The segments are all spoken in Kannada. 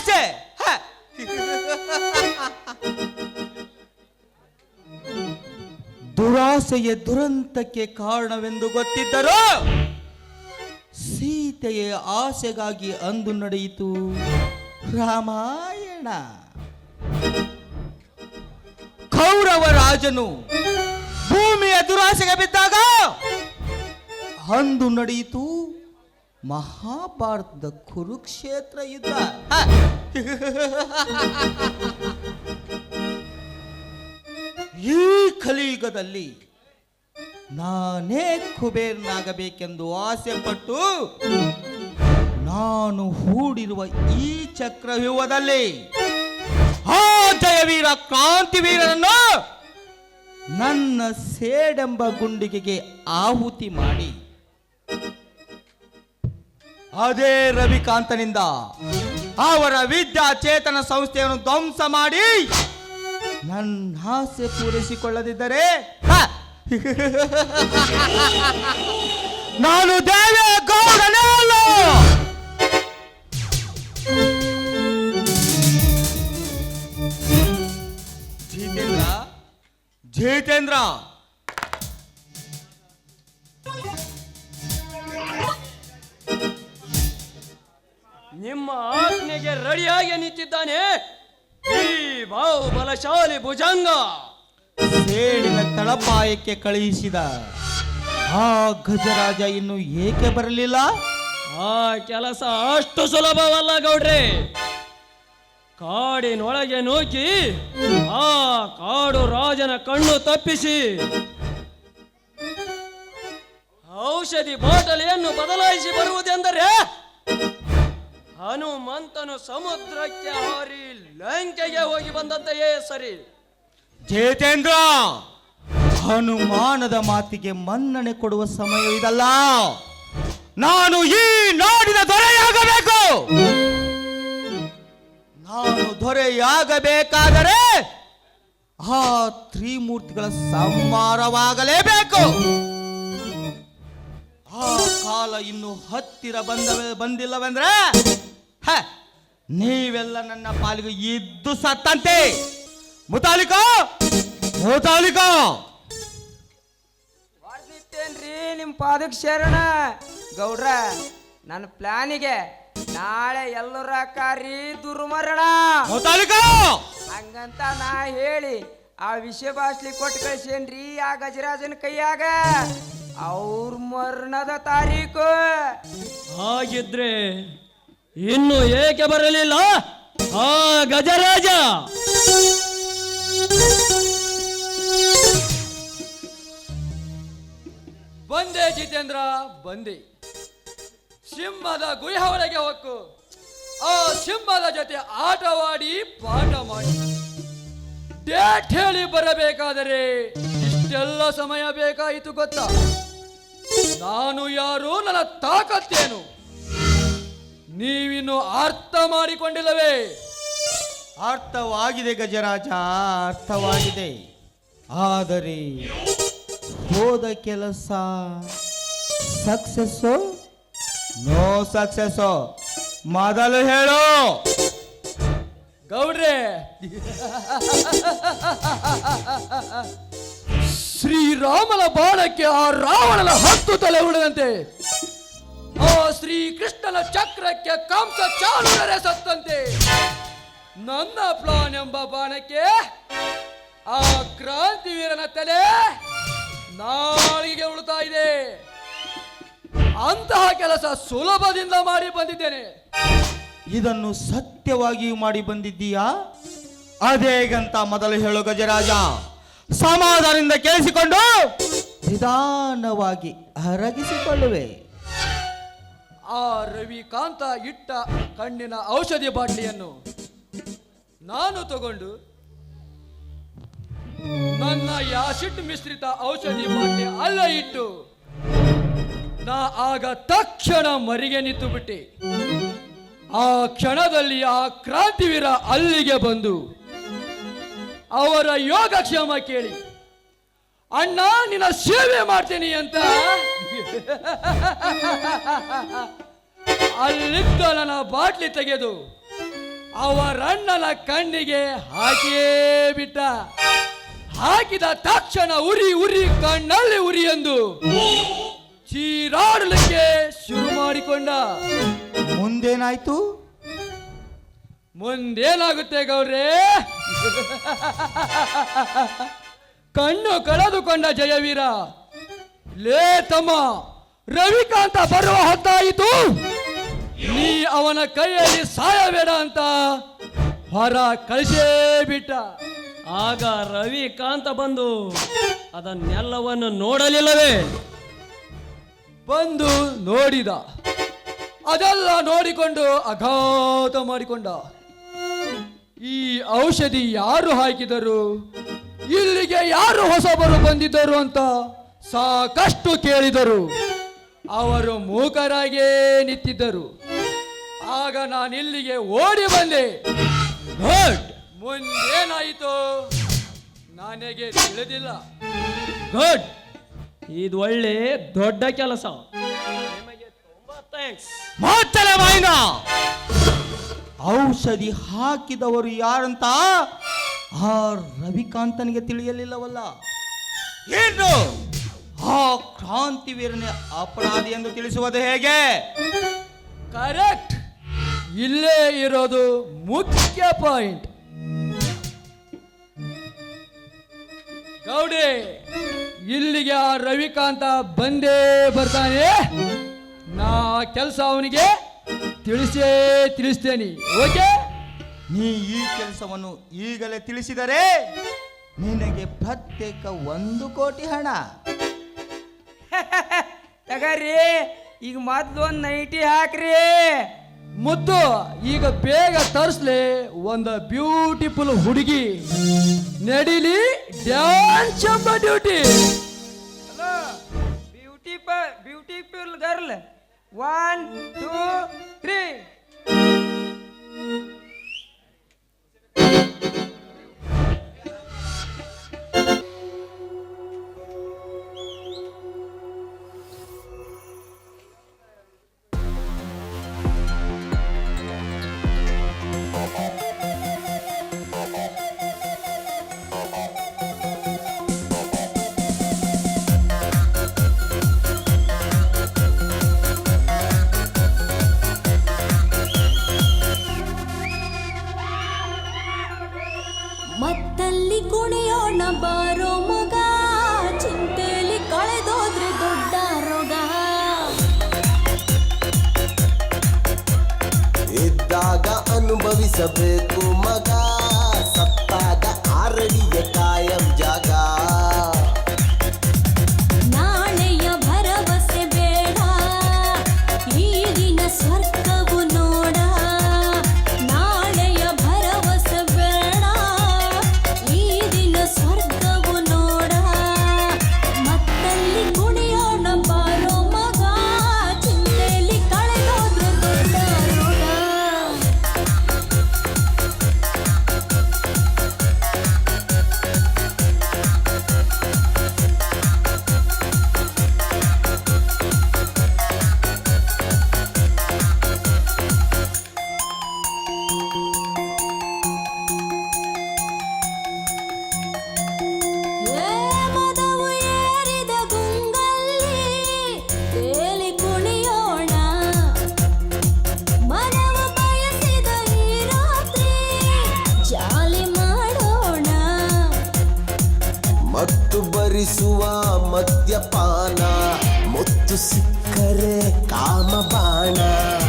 ಹ. ದುರಾಸೆಯ ದುರಂತಕ್ಕೆ ಕಾರಣವೆಂದು ಗೊತ್ತಿದ್ದರು ಸೀತೆಯ ಆಸೆಗಾಗಿ ಅಂದು ನಡೆಯಿತು ರಾಮಾಯಣ ಕೌರವ ರಾಜನು ಭೂಮಿಯ ದುರಾಸೆಗೆ ಬಿದ್ದಾಗ ಅಂದು ನಡೆಯಿತು ಮಹಾಭಾರತದ ಕುರುಕ್ಷೇತ್ರ ಯುದ್ಧ. ಈ ಕಲಿಯುಗದಲ್ಲಿ ನಾನೇ ಕುಬೇರನಾಗಬೇಕೆಂದು ಆಸೆ ಪಟ್ಟು ನಾನು ಹೂಡಿರುವ ಈ ಚಕ್ರವ್ಯೂಹದಲ್ಲಿ ಆ ಜಯವೀರ ಕ್ರಾಂತಿವೀರನನ್ನು ನನ್ನ ಸೇಡೆಂಬ ಗುಂಡಿಗೆಗೆ ಆಹುತಿ ಮಾಡಿ ಅದೇ ರವಿಕಾಂತನಿಂದ. ಅವರ ವಿದ್ಯಾ ಚೇತನ ಸಂಸ್ಥೆಯನ್ನು ಧ್ವಂಸ ಮಾಡಿ ನನ್ನ ಆಸೆ ಪೂರೈಸಿಕೊಳ್ಳದಿದ್ದರೆ! ನಾನು ದೇವೇಗೌಡನೇ ಅಲ್ಲ ಜಿತೇಂದ್ರ? ಜಿತೇಂದ್ರ? ನಿಮ್ಮ ಆಜ್ಞೆಗೆ ರೆಡಿಯಾಗಿ ನಿಂತಿದ್ದಾನೆ ಈ ಬಾವು ಬಲಶಾಲಿ ಭುಜಂಗ. ಸೇಡಿನ ತಳಪಾಯಕ್ಕೆ ಕಳುಹಿಸಿದ. ಆ ಗಜರಾಜ ಇನ್ನು ಏಕೆ ಬರಲಿಲ್ಲ? ಆ ಕೆಲಸ ಅಷ್ಟು ಸುಲಭವಲ್ಲ ಗೌಡ್ರೆ. ಕಾಡಿನೊಳಗೆ ನೂಕಿ ಆ ಕಾಡು ರಾಜನ ಕಣ್ಣು ತಪ್ಪಿಸಿ ಔಷಧಿ ಬಾಟಲಿಯನ್ನು ಬದಲಾಯಿಸಿ ಬರುವುದೆಂದರೆ ಹನುಮಂತನು ಸಮುದ್ರಕ್ಕೆ ಹಾರಿ ಲಂಕೆಗೆ ಹೋಗಿ ಬಂದಂತೆಯೇ ಸರಿ ಜೇತೇಂದ್ರ, ಹನುಮಾನದ ಮಾತಿಗೆ ಮನ್ನಣೆ ಕೊಡುವ ಸಮಯ ಇದಲ್ಲ. ನಾನು ಈ ನಾಡಿನ ದೊರೆಯಾಗಬೇಕು. ನಾನು ದೊರೆಯಾಗಬೇಕಾದರೆ ಆ ತ್ರಿಮೂರ್ತಿಗಳ ಸಂಹಾರವಾಗಲೇಬೇಕು. ಆ ಕಾಲ ಇನ್ನು ಹತ್ತಿರ ಬಂದ ಬಂದಿಲ್ಲವೆಂದ್ರೆ ಹ, ನೀವೆಲ್ಲ ನನ್ನ ಪಾಲಿಗೆ ಇದ್ದು ಸತ್ತಂತೆ. ಮುತಾಲಿಕೋ ಮುತಾಲಿಕೋ. ಬರ್ದಿತ್ತೇನ್ರಿ ನಿಮ್ಮ ಪಾದಕ್ಕೆ ಶರಣ? ಗೌಡ್ರ ನನ್ನ ಪ್ಲಾನಿಗೆ ನಾಳೆ ಎಲ್ಲರ ಕಾರಿ ದುರ್ಮರಣ. ಮುತಾಲಿಕ. ಹಂಗಂತ ನಾ ಹೇಳಿ ಆ ವಿಷಯ ಭಾಷಲಿ ಕೊಟ್ಟು ಕಳ್ಸೇನ್ರಿ ಆ ಗಜರಾಜನ ಕೈಯಾಗ. ಅವ್ರ ಮರಣದ ತಾರೀಕು. ಹಾಗಿದ್ರೆ ಇನ್ನು ಏಕೆ ಬರಲಿಲ್ಲ? ಆ ಗಜರಾಜ! ಬಂದೆ ಜಿತೇಂದ್ರ, ಬಂದೆ. ಸಿಂಹದ ಗುಹೆ ಒಳಗೆ ಹೊಕ್ಕು. ಆ ಸಿಂಹದ ಜೊತೆ ಆಟವಾಡಿ ಪಾಠ ಮಾಡಿ. ಡೇಟ್ ಹೇಳಿ ಬರಬೇಕಾದರೆ ಇಷ್ಟೆಲ್ಲ ಸಮಯ ಬೇಕಾಯಿತು ಗೊತ್ತಾ? ನಾನು ಯಾರು ನನ್ನ ತಾಕತ್ತೇನು? ನೀವಿನ್ನು ಅರ್ಥ ಮಾಡಿಕೊಂಡಿಲ್ಲವೇ? ಅರ್ಥವಾಗಿದೆ ಗಜರಾಜ ಅರ್ಥವಾಗಿದೆ. ಆದರೆ ಹೋದ ಕೆಲಸ ಸಕ್ಸಸ್ಸು ನೋ ಸಕ್ಸಸ್ಸು ಮೊದಲು ಹೇಳು. ಗೌಡ್ರೆ! ಶ್ರೀರಾಮನ ಬಾಣಕ್ಕೆ ಆ ರಾವಣನ ಹತ್ತು ತಲೆ ಉಳಿದಂತೆ ಶ್ರೀಕೃಷ್ಣನ ಚಕ್ರಕ್ಕೆ ಕಂಸ ಚಾಲುರರೆ ಸತ್ತಂತೆ ನನ್ನ ಪ್ಲಾನ್ ಎಂಬ ಬಾಣಕ್ಕೆ ಆ ಕ್ರಾಂತಿವೀರನ ತಲೆ ನಾಳಿಗೆ ಉಳಿತಾ ಇದೆ. ಅಂತಹ ಕೆಲಸ ಸುಲಭದಿಂದ ಮಾಡಿ ಬಂದಿದ್ದೇನೆ. ಇದನ್ನು ಸತ್ಯವಾಗಿಯೂ ಮಾಡಿ ಬಂದಿದ್ದೀಯಾ? ಅದೇಗಂತ ಮೊದಲು ಹೇಳು ಗಜರಾಜ. ಸಮಾಧಾನದಿಂದ ಕೇಳಿಸಿಕೊಂಡು ನಿಧಾನವಾಗಿ ಅರಗಿಸಿಕೊಳ್ಳುವೆ. ಆ ರವಿಕಾಂತ ಇಟ್ಟ ಕಣ್ಣಿನ ಔಷಧಿ ಬಾಟ್ಲಿಯನ್ನು ನಾನು ತಗೊಂಡು ನನ್ನ ಯಾಸಿಡ್ ಮಿಶ್ರಿತ ಔಷಧಿ ಬಾಟ್ಲಿ ಅಲ್ಲ ಇಟ್ಟು ನಾ ಆಗ ತಕ್ಷಣ ಮರಿಗೆ ನಿಂತು ಬಿಟ್ಟೆ. ಆ ಕ್ಷಣದಲ್ಲಿ ಆ ಕ್ರಾಂತಿವೀರ ಅಲ್ಲಿಗೆ ಬಂದು ಅವರ ಯೋಗಕ್ಷೇಮ ಕೇಳಿ. ಅಣ್ಣ ನಿನ್ನ ಸೇವೆ ಮಾಡ್ತೀನಿ ಅಂತ. ಅಲ್ಲಿದ್ದ ನನ್ನ ಬಾಟ್ಲಿ ತೆಗೆದು ಅವರಣ್ಣನ ಕಣ್ಣಿಗೆ ಹಾಕಿಯೇ ಬಿಟ್ಟ. ಹಾಕಿದ ತಕ್ಷಣ ಉರಿ ಉರಿ ಕಣ್ಣಲ್ಲಿ ಉರಿ ಎಂದು ಚೀರಾಡಲಿಕ್ಕೆ ಶುರು ಮಾಡಿಕೊಂಡ. ಮುಂದೇನಾಯ್ತು? ಮುಂದೇನಾಗುತ್ತೆ ಗೌಡ್ರೆ ಕಣ್ಣು ಕಳೆದುಕೊಂಡ ಜಯವೀರ, ಲೇ ತಮ್ಮ, ರವಿಕಾಂತ ಬರುವ ಹೊತ್ತಾಯಿತು. ನೀ ಅವನ ಕೈಯಲ್ಲಿ ಸಾಯಬೇಡ ಅಂತ ಹೊರ ಕಳಿಸೇ ಬಿಟ್ಟ. ಆಗ ರವಿಕಾಂತ ಬಂದು ಅದನ್ನೆಲ್ಲವನ್ನು ನೋಡಲಿಲ್ಲವೇ? ಬಂದು ನೋಡಿದ. ಅದೆಲ್ಲ ನೋಡಿಕೊಂಡು ಅಘಾತ ಮಾಡಿಕೊಂಡ. ಈ ಔಷಧಿ ಯಾರು ಹಾಕಿದರು? ಇಲ್ಲಿಗೆ ಯಾರು ಹೊಸಬರು ಬಂದಿದ್ದರು ಅಂತ ಸಾಕಷ್ಟು ಕೇಳಿದರು. ಅವರು ಮೂಕರಾಗೇ ನಿಂತಿದ್ದರು. ಆಗ ನಾನು ಇಲ್ಲಿಗೆ ಓಡಿ ಬಂದೆ. ಗುಡ್ ಮುಂದೇನಾಯಿತು? ನನಗೆ ತಿಳಿದಿಲ್ಲ. ಗುಡ್ ಇದು ಒಳ್ಳೆ ದೊಡ್ಡ ಕೆಲಸ. ಔಷಧಿ ಹಾಕಿದವರು ಯಾರಂತ? ಆ ರವಿಕಾಂತನಿಗೆ ತಿಳಿಯಲಿಲ್ಲವಲ್ಲ? ಏನು? ಆ ಕ್ರಾಂತಿ ಕ್ರಾಂತಿವೀರನೇ ಅಪರಾಧಿ ಎಂದು ತಿಳಿಸುವುದು ಹೇಗೆ? ಕರೆಕ್ಟ್. ಇಲ್ಲೇ ಇರೋದು ಮುಖ್ಯ ಪಾಯಿಂಟ್. ಗೌಡಿ ಇಲ್ಲಿಗೆ ಆ ರವಿಕಾಂತ ಬಂದೇ ಬರ್ತಾನೆ. ನಾ ಕೆಲಸ ಅವನಿಗೆ ತಿಳಿಸೇ ತಿಳಿಸ್ತೇನೆ. ಓಕೆ? ನೀ ಈ ಕೆಲಸವನ್ನು ಈಗಲೇ ತಿಳಿಸಿದರೆ ನಿನಗೆ ಪ್ರತ್ಯೇಕ ಒಂದು ಕೋಟಿ ಹಣ. ತಗರಿ ಈಗ ಮೊದ್ಲು ಒಂದು ನೈಟಿ ಹಾಕ್ರಿ. ಮುದ್ದು ಈಗ ಬೇಗ ತರಿಸ್ಲಿ ಒಂದು ಬ್ಯೂಟಿಫುಲ್ ಹುಡುಗಿ. ನಡಿಲಿ ಡ್ಯಾನ್ಸ್ ಎಂಬ duty. Beautiful beautiful girl one two three ಅನುಭವಿಸಬೇಕು ಮಗ ಮದ್ಯಪಾನ ಮುತ್ತು ಸಿಕ್ಕರೆ ಕಾಮಬಾಣ ನೆತ್ತಿಗೇರಿದ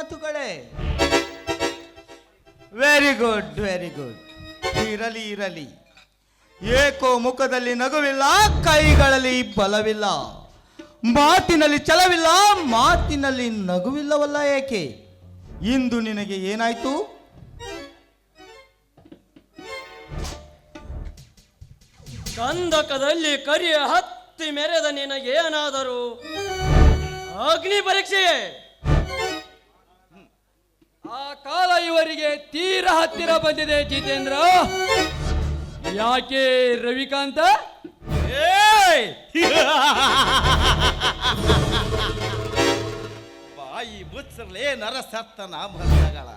ಮಾತುಗಳೇ. ವೆರಿ ಗುಡ್ ವೆರಿ ಗುಡ್ ಇರಲಿ ಇರಲಿ. ಏಕೋ ಮುಖದಲ್ಲಿ ನಗುವಿಲ್ಲ ಕೈಗಳಲ್ಲಿ ಬಲವಿಲ್ಲ. ಮಾತಿನಲ್ಲಿ ಛಲವಿಲ್ಲ ಮಾತಿನಲ್ಲಿ ನಗುವಿಲ್ಲವಲ್ಲ ಏಕೆ? ಇಂದು ನಿನಗೆ ಏನಾಯ್ತು? ಕಂದಕದಲ್ಲಿ ಕರಿಯ ಹತ್ತಿ ಮೆರೆದ ನಿನಗೇನಾದರೂ? ಅಗ್ನಿ ಪರೀಕ್ಷೆಯೇ? ಆ ಕಾಲ ಇವರಿಗೆ ತೀರ ಹತ್ತಿರ ಬಂದಿದೆ ಜಿತೇಂದ್ರ. ಯಾಕೆ ರವಿಕಾಂತ! ಬಾಯಿ ನರ ಸತ್ತ ನಾಮಗಳ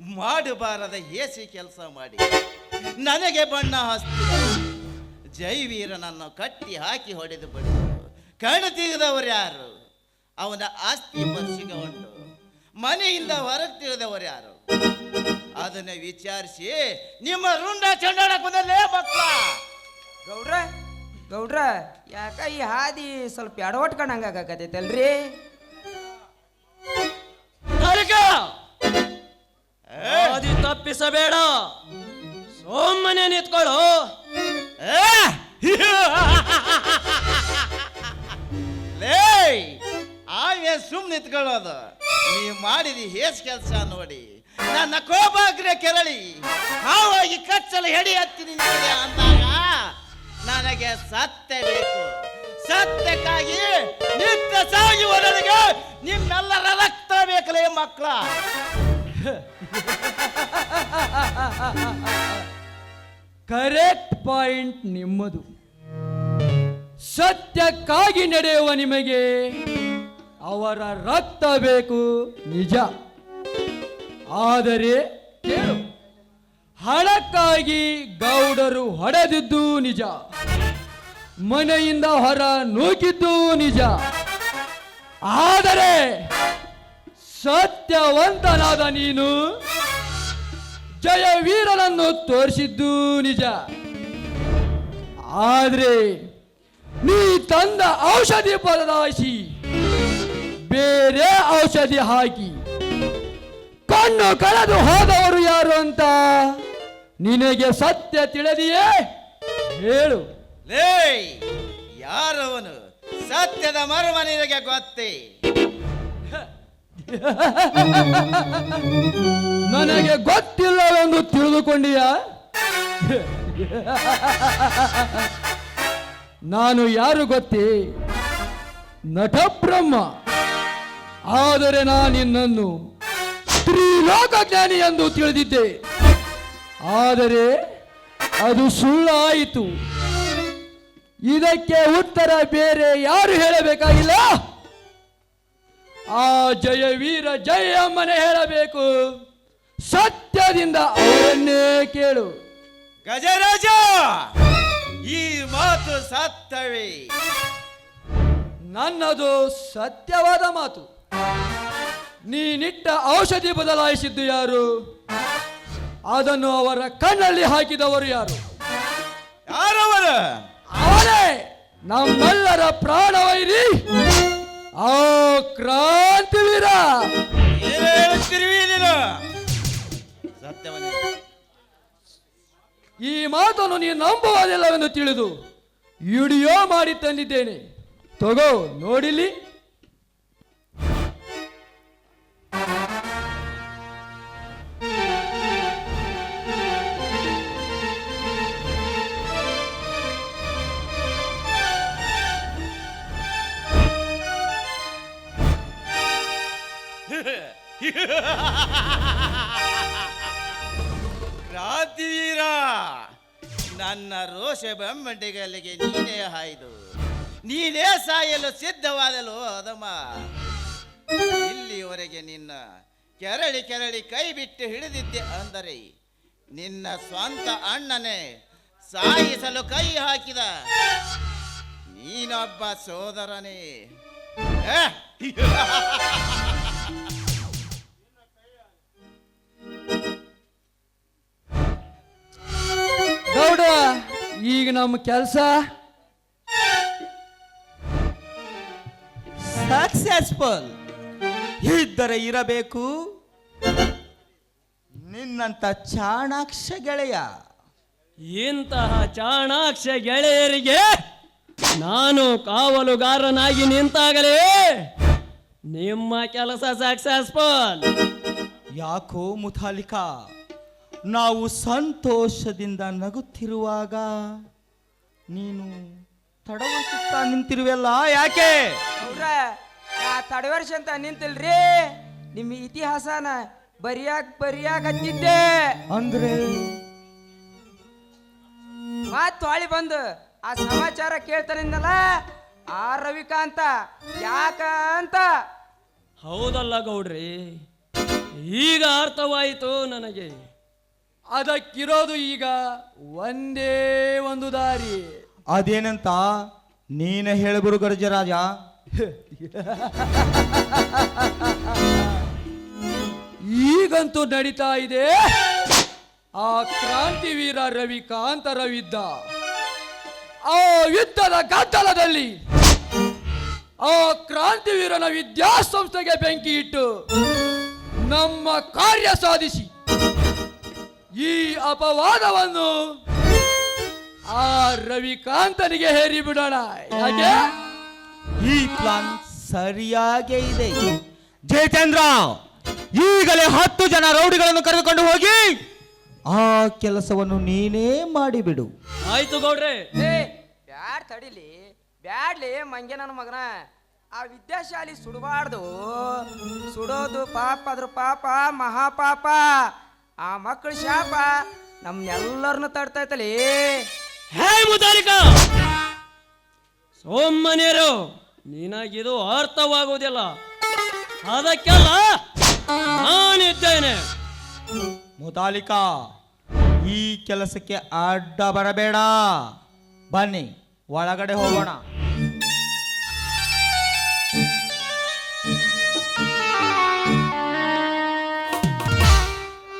ಮಾಡಬಾರದ ಏಸಿ ಕೆಲಸ ಮಾಡಿ. ನನಗೆ ಬಣ್ಣ ಹಸ್ತಿ. ಜೈವೀರನನ್ನು ಕಟ್ಟಿ ಹಾಕಿ ಹೊಡೆದು ಬಿಡು. ಕಣ ತೆಗೆದವರು ಯಾರು? ಅವನ ಆಸ್ತಿ ಉಂಟು ಮನೆಯಿಂದ ಹೊರಗೆ ತಿಳಿದವರು ಯಾರು? ಅದನ್ನ ವಿಚಾರಿಸಿ ನಿಮ್ಮ ರುಂಡ ಚಂಡಾಡ ಕುದಲೇ ಮಕ್ಕಳ ಗೌಡ್ರ ಗೌಡ್ರ ಯಾಕ ಈ ಹಾದಿ ಸ್ವಲ್ಪ ಎಡವಟ್ಕೊಂಡಂಗಾಗತ್ತೈತಲ್ರಿ ಆದಿ ತಪ್ಪಿಸಬೇಡ. ಸೋಮನೆ ನಿಂತ್ಕೊಳ್ಳು. ಲೇ! ಆಗ ಸುಮ್ ನಿಂತ್ಕೊಳ್ಳೋದು. ನೀ ಮಾಡಿದಿ ಹೇಸ್ ಕೆಲಸ ನೋಡಿ. ನನ್ನ ಕೋಪಾಗ್ರೆ ಕೆರಳಿ. ಹಾವಾಗಿ ಕಚ್ಚಲು ಹೆಡಿ ಹತ್ತಿನಿ ಅಂದಾಗ ನನಗೆ ಸತ್ಯ ಬೇಕು. ಸತ್ಯಕ್ಕಾಗಿ ನಿತ್ಯ ಸಾಗಿ ನನಗೆ ನಿಮ್ಮೆಲ್ಲರ ರಕ್ತ ಬೇಕಲೇ ಮಕ್ಕಳ. ಕರೆಕ್ಟ್ ಪಾಯಿಂಟ್ ನಿಮ್ಮದು. ಸತ್ಯಕ್ಕಾಗಿ ನಡೆಯುವ ನಿಮಗೆ ಅವರ ರಕ್ತ ಬೇಕು. ನಿಜ. ಆದರೆ ಕೇಳು. ಹಣಕ್ಕಾಗಿ ಗೌಡರು ಹೊಡೆದಿದ್ದು ನಿಜ. ಮನೆಯಿಂದ ಹೊರ ನೂಕಿದ್ದು ನಿಜ. ಆದರೆ ಸತ್ಯವಂತನಾದ ನೀನು ಜಯವೀರನನ್ನು ತೋರಿಸಿದ್ದು ನಿಜ. ಆದರೆ ನೀ ತಂದ ಔಷಧಿ ಬದಲಾಯಿಸಿ ಬೇರೆ ಔಷಧಿ ಹಾಕಿ. ಕಣ್ಣು ಕಳೆದು ಹೋದವರು ಯಾರು ಅಂತ ನಿನಗೆ ಸತ್ಯ ತಿಳಿದಿಯೇ? ಹೇಳು. ಲೇ ಯಾರವನು ಸತ್ಯದ ಮರ್ಮ ನಿನಗೆ ಗೊತ್ತೇ? ನನಗೆ ಗೊತ್ತಿಲ್ಲವೆಂದು ತಿಳಿದುಕೊಂಡಿಯ? ನಾನು ಯಾರು ಗೊತ್ತೇ? ನಟಬ್ರಹ್ಮ. ಆದರೆ ನಾನು ನಿನ್ನನ್ನು ತ್ರಿಲೋಕಜ್ಞಾನಿ ಎಂದು ತಿಳಿದಿದ್ದೆ. ಆದರೆ ಅದು ಸುಳ್ಳಾಯಿತು. ಇದಕ್ಕೆ ಉತ್ತರ ಬೇರೆ ಯಾರು ಹೇಳಬೇಕಾಗಿಲ್ಲ? ಆ ಜಯವೀರ ಜಯಮ್ಮನೆ ಹೇಳಬೇಕು. ಸತ್ಯದಿಂದ ಅವರನ್ನೇ ಕೇಳು. ಗಜರಾಜ ಈ ಮಾತು ಸತ್ಯವೇ? ನನ್ನದು ಸತ್ಯವಾದ ಮಾತು. ನೀನಿಟ್ಟ ಔಷಧಿ ಬದಲಾಯಿಸಿದ್ದು ಯಾರು? ಅದನ್ನು ಅವರ ಕಣ್ಣಲ್ಲಿ ಹಾಕಿದವರು ಯಾರು? ಯಾರವರ? ಅವರೇ! ನಮ್ಮೆಲ್ಲರ ಪ್ರಾಣವೈರಿ ಆ ಕ್ರಾಂತಿವೀರ ಈ ಮಾತನ್ನು ನೀನು ನಂಬುವುದಿಲ್ಲವೆಂದು ತಿಳಿದು ಇಡಿಯೋ ಮಾಡಿ ತಂದಿದ್ದೇನೆ. ತಗೋ ನೋಡಿಲಿ? ಕ್ರಾಂತಿವೀರ ನನ್ನ ರೋಷ ಬೆಂಬಂಡಿಗಲ್ಲಿಗೆ ನೀನೇ ಹಾಯ್ದು, ನೀನೇ ಸಾಯಲು ಸಿದ್ಧವಾದಲು ಅದಮ್ಮ ಇಲ್ಲಿವರೆಗೆ ನಿನ್ನ ಕೆರಳಿ ಕೆರಳಿ ಕೈ ಬಿಟ್ಟು ಹಿಡಿದಿದ್ದೆ ಅಂದರೆ ನಿನ್ನ ಸ್ವಂತ ಅಣ್ಣನೇ ಸಾಯಿಸಲು ಕೈ ಹಾಕಿದ. ನೀನೊಬ್ಬ ಸೋದರನೇ. ನಮ್ಮ ಕೆಲಸ? ಸಕ್ಸಸ್ಫುಲ್ ಇದ್ದರೆ ಇರಬೇಕು. ನಿನ್ನಂತ ಚಾಣಾಕ್ಷ ಗೆಳೆಯ. ಇಂತಹ ಚಾಣಾಕ್ಷ ಗೆಳೆಯರಿಗೆ ನಾನು ಕಾವಲುಗಾರನಾಗಿ ನಿಂತಾಗಲೇ ನಿಮ್ಮ ಕೆಲಸ ಸಕ್ಸಸ್ಫುಲ್ ಯಾಕೋ ಮುಥಾಲಿಕಾ ನಾವು ಸಂತೋಷದಿಂದ ನಗುತ್ತಿರುವಾಗ ನೀನು ತಡವರ್ಷ ನಿಂತಿರುವೆಲ್ಲ ಯಾಕೆ? ಅವ್ರ ತಡವರ್ಷ ಅಂತ ನಿಂತಿಲ್ರಿ. ನಿಮ್ಮ ಇತಿಹಾಸನ ಬರಿಯಾಕ್ ಬರಿಯಾಕ ಹಚ್ಚಿದ್ದೆ. ಅಂದ್ರೆ? ಮತ್ ಹೊಳಿ ಬಂದು ಆ ಸಮಾಚಾರ ಕೇಳ್ತಾನಿಂದಲ್ಲ? ಆ ರವಿಕಾಂತ ಯಾಕ ಅಂತ? ಹೌದಲ್ಲ ಗೌಡ್ರಿ ಈಗ ಅರ್ಥವಾಯಿತು ನನಗೆ. ಅದಕ್ಕಿರೋದು ಈಗ ಒಂದೇ ಒಂದು ದಾರಿ. ಅದೇನಂತ ನೀನ ಹೇಳಿ ಗರ್ಜರಾಜ. ಈಗಂತೂ ನಡೀತಾ ಇದೆ ಆ ಕ್ರಾಂತಿವೀರ ರವಿಕಾಂತ ರವಿದ್ದ. ಆ ಯುದ್ಧದ ಗದ್ದಲದಲ್ಲಿ ಆ ಕ್ರಾಂತಿವೀರನ ವಿದ್ಯಾಸಂಸ್ಥೆಗೆ ಬೆಂಕಿ ಇಟ್ಟು ನಮ್ಮ ಕಾರ್ಯ ಸಾಧಿಸಿ. ಈ ಅಪವಾದವನ್ನು ಆ ರವಿಕಾಂತನಿಗೆ ಹೇರಿ ಬಿಡೋಣ ಯಾಕೆ? ಈ ಪ್ಲಾನ್ ಸರಿಯಾಗೇ ಇದೆ. ಜಯಚಂದ್ರ ಈಗಲೇ ಹತ್ತು ಜನ ರೌಡಿಗಳನ್ನು ಕರೆದುಕೊಂಡು ಹೋಗಿ ಆ ಕೆಲಸವನ್ನು ನೀನೇ ಮಾಡಿಬಿಡು. ಆಯ್ತು ಗೌಡ್ರೆ. ಏ ಬ್ಯಾಡ್ ತಡಿಲಿ. ಬ್ಯಾಡ್ಲಿ ಮಂಗೆ ನನ್ನ ಮಗನ. ಆ ವಿದ್ಯಾಶಾಲಿ ಸುಡಬಾರ್ದು. ಸುಡೋದು ಪಾಪ ಅದ್ರ ಪಾಪ ಮಹಾಪಾಪ. ಆ ಮಕ್ಕಳ ಶಾಪ ನಮ್ನೆಲ್ಲರನ್ನು ತಡ್ತೈತಲಿ ಹೇ ಮುದಾರಿಕ ಸೋಮ್ಮನೇರು ನೀನಾಗಿದು ಅರ್ಥವಾಗುವುದಿಲ್ಲ. ಅದಕ್ಕೆಲ್ಲ ನಾನಿದ್ದೇನೆ. ಮುದಾಲಿಕಾ ಈ ಕೆಲಸಕ್ಕೆ ಅಡ್ಡ ಬರಬೇಡ. ಬನ್ನಿ ಒಳಗಡೆ ಹೋಗೋಣ.